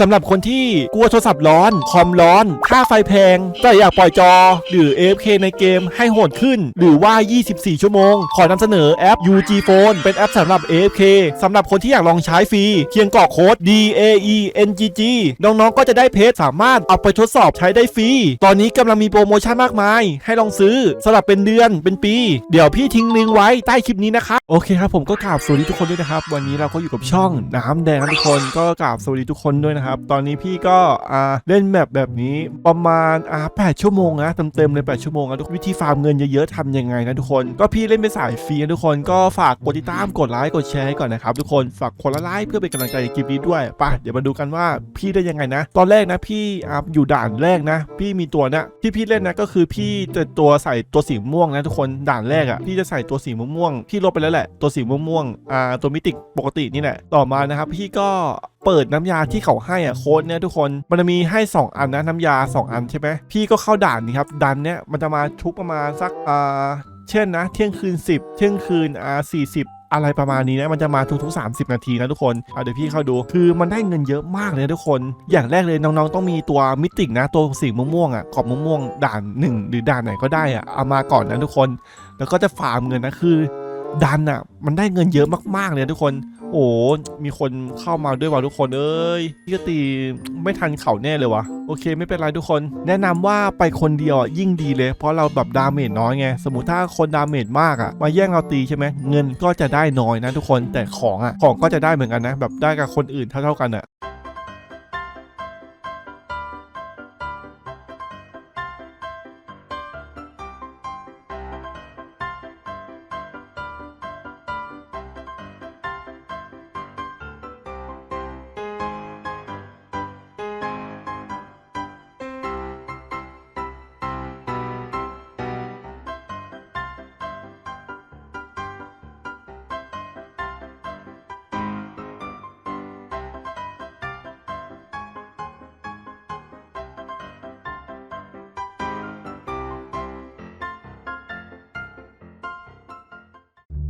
สำหรับคนที่กลัวโทรศัพท์ร้อน คอมร้อน ค่าไฟแพง แต่อยากปล่อยจอ หรือ AFK ในเกมให้โหดขึ้น หรือว่า 24 ชั่วโมง ขอนำเสนอแอป UG Phone เป็นแอปสำหรับ AFK สำหรับคนที่อยากลองใช้ฟรีเพียงกรอกโค้ด D A E N G G น้องๆ ก็จะได้เพจสามารถเอาไปทดสอบใช้ได้ฟรี ตอนนี้กำลังมีโปรโมชั่นมากมาย ให้ลองซื้อสลับเป็นเดือนเป็นปี เดี๋ยวพี่ทิ้งลิงก์ไว้ใต้คลิปนี้นะครับโอเคครับผมก็กราบสวัสดีทุกคนด้วยนะครับ วันนี้เราก็อยู่กับช่องน้ำแดงทุกคนก็กราบสวัสดีทุกคนด้วยนะครับตอนนี้พี่ก็อ่าเล่นแบบแบบนี้ประมาณอ่า8ชั่วโมงนะเต็มๆเลย8ชั่วโมงนะทุกวิธีฟาร์มเงินเยอะๆทำยังไงนะทุกคน ก็พี่เล่นเป็นสายฟรีนะทุกคนก็ฝากกดติดตามกดไลค์กดแชร์ให้ก่อนนะครับทุกคนฝากคนละไลค์เพื่อเป็นกำลังใจในคลิปนี้ด้วยไปเดี๋ยวมาดูกันว่าพี่ได้ยังไงนะ ตอนแรกนะพี่อ่าอยู่ด่านแรกนะ พี่มีตัวนะที่พี่เล่นนะก็คือพี่จะตัวใส่ตัวสีม่วงนะทุกคนด่านแรกอะพี่จะใส่ตัวสีม่วงพี่ลบไปแล้วแหละตัวสีม่วงๆอ่าตัวมิติปกตินี่แหละต่อมานะครับพี่ก็เปิดน้ำยาที่เขาให้อะโค้ดเนี่ยทุกคนมันจะมีให้ 2 อันนะน้ำยา 2 อันใช่ไหมพี่ก็เข้าด่านนี่ครับด่านเนี้ยมันจะมาทุกประมาณสักอ่าเช่นนะ เที่ยงคืน 10 เที่ยงคืนอ่า40อะไรประมาณนี้นะ มันจะมาทุกๆ 30 นาทีนะทุกคนเอาเดี๋ยวพี่เข้าดู คือมันได้เงินเยอะมากเลยทุกคน อย่างแรกเลยน้องๆ ต้องมีตัวมิติกนะ ตัวสีม่วงๆอะขอบม่วงๆด่านหนึ่งหรือด่านไหนก็ได้อะ เอามาก่อนนะทุกคน แล้วก็จะฟาร์มเงินนะ คือ ดันอะ มันได้เงินเยอะมากๆเลยทุกคน โอ้มีคนเข้ามาด้วยว่ะทุกคนเอ้ยพี่ก็ตีไม่ทันเขาแน่เลยวะโอเค ไม่เป็นไรทุกคน แนะนำว่าไปคนเดียวอะยิ่งดีเลย เพราะเราแบบดาเมจน้อยไงสมมติถ้าคนดาเมจมากอะมาแย่งเราตีใช่ไหมเงินก็จะได้น้อยนะทุกคนแต่ของอะของก็จะได้เหมือนกันนะ แบบได้กับคนอื่นเท่าๆกันอะ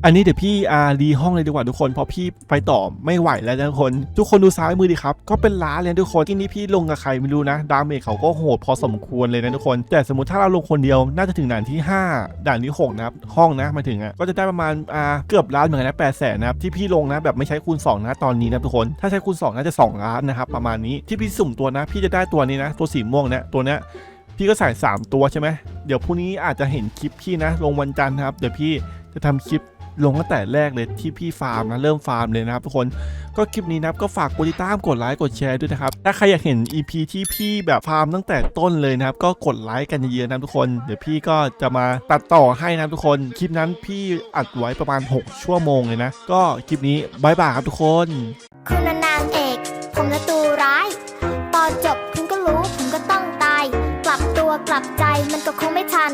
อันนี้เดี๋ยวพี่อารีห้องเลยดีกว่าทุกคนเพราะพี่ไปต่อไม่ไหวแล้วทุกคน ทุกคนดูซ้ายมือดิครับ ก็เป็นล้านเลยทุกคนที่นี้พี่ลงกับใครไม่รู้นะ ดาเมจเขาก็โหดพอสมควรเลยนะทุกคน แต่สมมติถ้าเราลงคนเดียวน่าจะถึงด่านที่ 5 ด่านที่6นะครับห้องนะมาถึงอะก็จะได้ประมาณอ่าเกือบล้านเหมือนกันนะแปดแสนนะครับที่พี่ลงนะแบบไม่ใช้คูณ2นะตอนนี้นะทุกคน ถ้าใช้คูณ2น่าจะ2ล้านนะครับประมาณนี้ที่พี่สุ่มตัวนะ พี่จะได้ตัวนี้นะ ตัวสีม่วงเนี่ยตัวเนี้ยพี่ก็ใส่3ตัวใช่ไหมเดี๋ยวพรุ่งนี้อาจจะเห็นคลิปพี่นะ ลงวันจันทร์ครับเดี๋ยวพี่จะทำคลิป ลงตั้งแต่แรกเลยที่พี่ฟาร์มนะเริ่มฟาร์มเลยนะครับทุกคนก็คลิปนี้นะครับก็ฝากกดติดตามกดไลค์กดแชร์ด้วยนะครับถ้าใครอยากเห็น EP ที่พี่แบบฟาร์มตั้งแต่ต้นเลยนะครับก็กดไลค์กันเยอะๆนะทุกคน เดี๋ยวพี่ก็จะมาตัดต่อให้นะทุกคนคลิปนั้นพี่อัดไว้ประมาณ 6 ชั่วโมงเลยนะ ก็คลิปนี้บายบายครับทุกคน คุณนางเอกผมละตัวร้าย ตอนจบคุณก็รู้ผมก็ต้องตาย กลับตัวกลับใจมันก็คงไม่ทัน